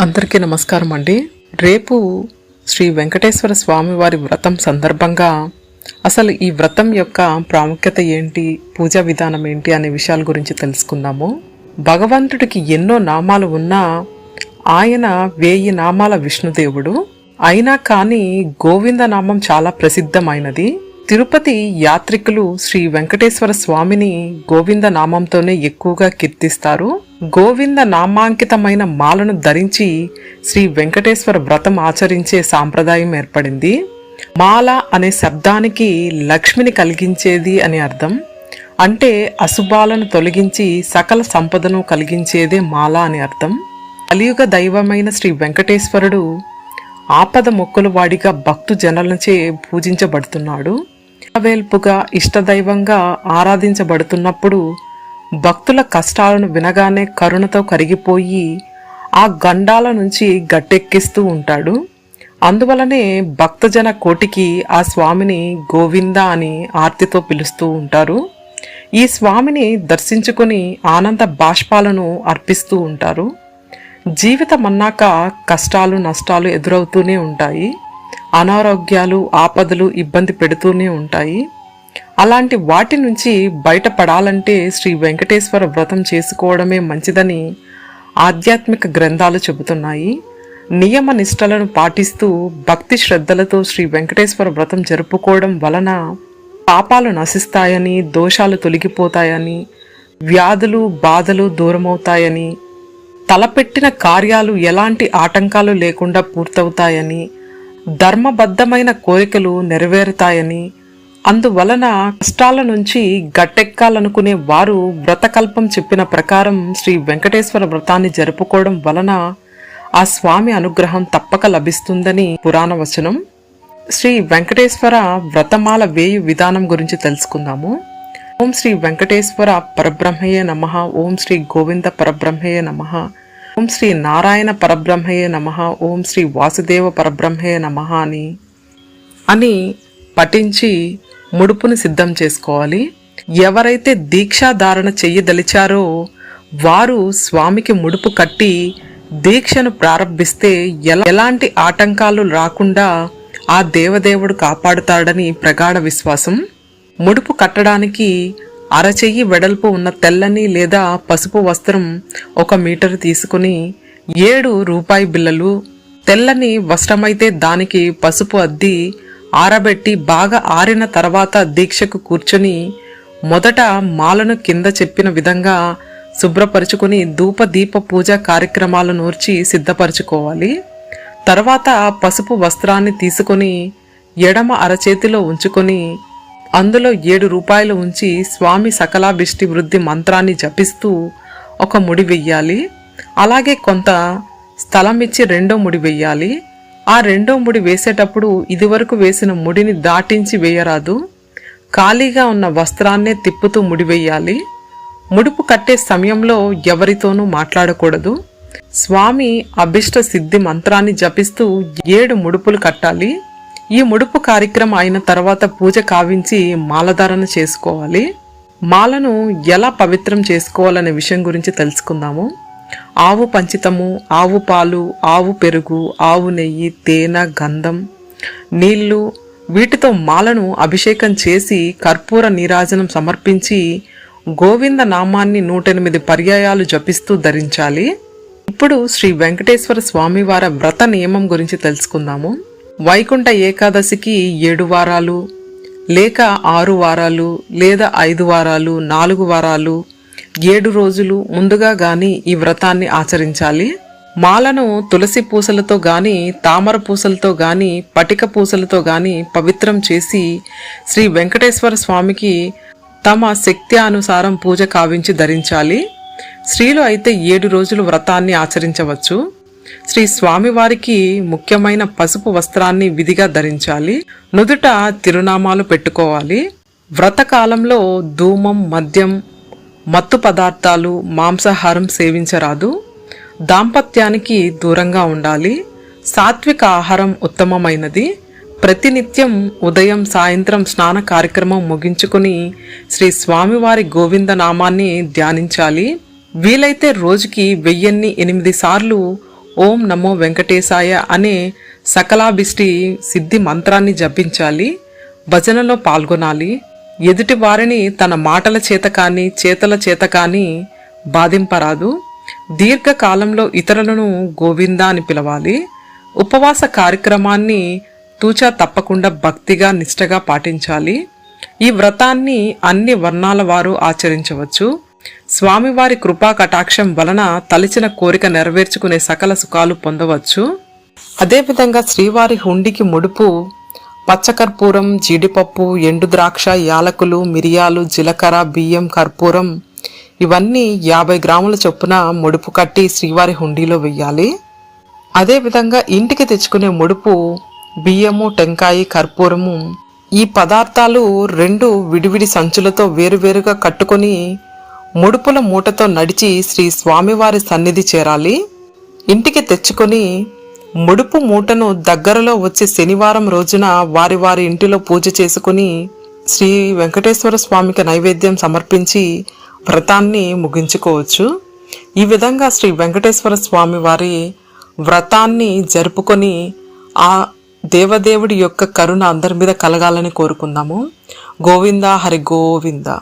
అందరికీ నమస్కారం అండి. రేపు శ్రీ వెంకటేశ్వర స్వామి వారి వ్రతం సందర్భంగా అసలు ఈ వ్రతం యొక్క ప్రాముఖ్యత ఏంటి పూజా విధానం ఏంటి అనే విషయాల గురించి తెలుసుకుందాము. భగవంతుడికి ఎన్నో నామాలు ఉన్నా ఆయన వేయి నామాల విష్ణుదేవుడు. అయినా కానీ గోవింద నామం చాలా ప్రసిద్ధమైనది. తిరుపతి యాత్రికులు శ్రీ వెంకటేశ్వర స్వామిని గోవింద నామంతోనే ఎక్కువగా కీర్తిస్తారు. గోవింద నామాంకితమైన మాలను ధరించి శ్రీ వెంకటేశ్వర వ్రతం ఆచరించే సాంప్రదాయం ఏర్పడింది. మాల అనే శబ్దానికి లక్ష్మిని కలిగించేది అని అర్థం. అంటే అశుభాలను తొలగించి సకల సంపదను కలిగించేదే మాల అని అర్థం. కలియుగ దైవమైన శ్రీ వెంకటేశ్వరుడు ఆపద మొక్కలు వాడిగా భక్తు జనులచే పూజించబడుతున్నాడు. వేల్పుగా ఇష్టదైవంగా ఆరాధించబడుతున్నప్పుడు భక్తుల కష్టాలను వినగానే కరుణతో కరిగిపోయి ఆ గండాల నుంచి గట్టెక్కిస్తూ ఉంటాడు. అందువలనే భక్తజన కోటికి ఆ స్వామిని గోవింద అని ఆర్తితో పిలుస్తూ ఉంటారు. ఈ స్వామిని దర్శించుకుని ఆనంద బాష్పాలను అర్పిస్తూ ఉంటారు. జీవితం అన్నాక కష్టాలు నష్టాలు ఎదురవుతూనే ఉంటాయి. అనారోగ్యాలు ఆపదలు ఇబ్బంది పెడుతూనే ఉంటాయి. అలాంటి వాటి నుంచి బయటపడాలంటే శ్రీ వెంకటేశ్వర వ్రతం చేసుకోవడమే మంచిదని ఆధ్యాత్మిక గ్రంథాలు చెబుతున్నాయి. నియమ నిష్టలను పాటిస్తూ భక్తి శ్రద్ధలతో శ్రీ వెంకటేశ్వర వ్రతం జరుపుకోవడం వలన పాపాలు నశిస్తాయని దోషాలు తొలగిపోతాయని వ్యాధులు బాధలు దూరమవుతాయని తలపెట్టిన కార్యాలు ఎలాంటి ఆటంకాలు లేకుండా పూర్తవుతాయని ధర్మబద్ధమైన కోరికలు నెరవేరుతాయని అందువలన కష్టాల నుంచి గట్టెక్కాలనుకునే వారు వ్రతకల్పం చెప్పిన ప్రకారం శ్రీ వెంకటేశ్వర వ్రతాన్ని జరుపుకోవడం వలన ఆ స్వామి అనుగ్రహం తప్పక లభిస్తుందని పురాణ వచనం శ్రీ వెంకటేశ్వర వ్రతమాల వేయు విధానం గురించి తెలుసుకుందాము. ఓం శ్రీ వెంకటేశ్వర పరబ్రహ్మయే నమ. ఓం శ్రీ గోవింద పరబ్రహ్మయే నమ. ఓం శ్రీ నారాయణ పరబ్రహ్మయే నమ ఓం శ్రీ వాసుదేవ పరబ్రహ్మయే నమ అని అని పఠించి ముడుపుని సిద్ధం చేసుకోవాలి. ఎవరైతే దీక్షాధారణ చెయ్యదలిచారో వారు స్వామికి ముడుపు కట్టి దీక్షను ప్రారంభిస్తే ఎలా ఎలాంటి ఆటంకాలు రాకుండా ఆ దేవదేవుడు కాపాడుతాడని ప్రగాఢ విశ్వాసం. ముడుపు కట్టడానికి అరచెయ్యి వెడల్పు ఉన్న తెల్లని లేదా పసుపు వస్త్రం ఒక మీటర్ తీసుకుని ఏడు రూపాయి బిల్లలు తెల్లని వస్త్రమైతే దానికి పసుపు అద్ది ఆరబెట్టి బాగా ఆరిన తర్వాత దీక్షకు కూర్చుని మొదట మాలను కింద చెప్పిన విధంగా శుభ్రపరుచుకుని ధూప దీప పూజ కార్యక్రమాలు నూర్చి సిద్ధపరచుకోవాలి. తర్వాత పసుపు వస్త్రాన్ని తీసుకొని ఎడమ అరచేతిలో ఉంచుకొని అందులో ఏడు రూపాయలు ఉంచి స్వామి సకలాభిష్టి వృద్ధి మంత్రాన్ని జపిస్తూ ఒక ముడి వెయ్యాలి. అలాగే కొంత స్థలం ఇచ్చి రెండో ముడి వెయ్యాలి. ఆ రెండో ముడి వేసేటప్పుడు ఇదివరకు వేసిన ముడిని దాటించి వేయరాదు. ఖాళీగా ఉన్న వస్త్రాన్నే తిప్పుతూ ముడి వెయ్యాలి. ముడుపు కట్టే సమయంలో ఎవరితోనూ మాట్లాడకూడదు. స్వామి అభిష్ట సిద్ధి మంత్రాన్ని జపిస్తూ ఏడు ముడుపులు కట్టాలి. ఈ ముడుపు కార్యక్రమం అయిన తర్వాత పూజ కావించి మాలధారణ చేసుకోవాలి. మాలను ఎలా పవిత్రం చేసుకోవాలనే విషయం గురించి తెలుసుకుందాము. ఆవు పంచితము ఆవు పాలు ఆవు పెరుగు ఆవు నెయ్యి తేనె గంధం నీళ్ళు వీటితో మాలను అభిషేకం చేసి కర్పూర నీరాజనం సమర్పించి గోవింద నామాన్ని నూటెనిమిది పర్యాయాలు జపిస్తూ ధరించాలి. ఇప్పుడు శ్రీ వెంకటేశ్వర స్వామివారి వ్రత నియమం గురించి తెలుసుకుందాము. వైకుంఠ ఏకాదశికి ఏడు వారాలు లేక ఆరు వారాలు లేదా ఐదు వారాలు నాలుగు వారాలు ఏడు రోజులు ముందుగా గాని ఈ వ్రతాన్ని ఆచరించాలి. మాలను తులసి పూసలతో గాని తామర పూసలతో గాని పటిక పూసలతో గాని పవిత్రం చేసి శ్రీ వెంకటేశ్వర స్వామికి తమ శక్తి అనుసారం పూజ కావించి ధరించాలి. స్త్రీలు అయితే ఏడు రోజులు వ్రతాన్ని ఆచరించవచ్చు. శ్రీ స్వామివారికి ముఖ్యమైన పసుపు వస్త్రాన్ని విధిగా ధరించాలి. నుదుట తిరునామాలు పెట్టుకోవాలి. వ్రతకాలంలో ధూమం మద్యం మత్తు పదార్థాలు మాంసాహారం సేవించరాదు. దాంపత్యానికి దూరంగా ఉండాలి. సాత్విక ఆహారం ఉత్తమమైనది. ప్రతినిత్యం ఉదయం సాయంత్రం స్నాన కార్యక్రమం ముగించుకుని శ్రీ స్వామివారి గోవింద నామాన్ని ధ్యానించాలి. వీలైతే రోజుకి వెయ్యిన్ని ఎనిమిది సార్లు ఓం నమో వెంకటేశాయ అనే సకలాభిష్టి సిద్ధి మంత్రాన్ని జపించాలి. భజనలో పాల్గొనాలి. ఎదుటి వారిని తన మాటల చేత కానీ చేతల చేత కానీ బాధింపరాదు. దీర్ఘకాలంలో ఇతరులను గోవిందా అని పిలవాలి. ఉపవాస కార్యక్రమాన్ని తూచా తప్పకుండా భక్తిగా నిష్టగా పాటించాలి. ఈ వ్రతాన్ని అన్ని వర్ణాల వారు ఆచరించవచ్చు. స్వామివారి కృపా కటాక్షం వలన తలిచిన కోరిక నెరవేర్చుకునే సకల సుఖాలు పొందవచ్చు. అదేవిధంగా శ్రీవారి హుండికి ముడుపు పచ్చకర్పూరం జీడిపప్పు ఎండు ద్రాక్ష యాలకులు మిరియాలు జీలకర్ర బియ్యం కర్పూరం ఇవన్నీ యాభై గ్రాముల చొప్పున ముడుపు కట్టి శ్రీవారి హుండీలో వెయ్యాలి. అదేవిధంగా ఇంటికి తెచ్చుకునే ముడుపు బియ్యము టెంకాయి కర్పూరము ఈ పదార్థాలు రెండు విడివిడి సంచులతో వేరువేరుగా కట్టుకొని ముడుపుల మూటతో నడిచి శ్రీ స్వామివారి సన్నిధి చేరాలి. ఇంటికి తెచ్చుకొని ముడుపు మూటను దగ్గరలో వచ్చే శనివారం రోజున వారి వారి ఇంటిలో పూజ చేసుకుని శ్రీ వెంకటేశ్వర స్వామికి నైవేద్యం సమర్పించి వ్రతాన్ని ముగించుకోవచ్చు. ఈ విధంగా శ్రీ వెంకటేశ్వర స్వామి వారి వ్రతాన్ని జరుపుకొని ఆ దేవదేవుడి యొక్క కరుణ అందరి మీద కలగాలని కోరుకుందాము. గోవింద హరి గోవింద.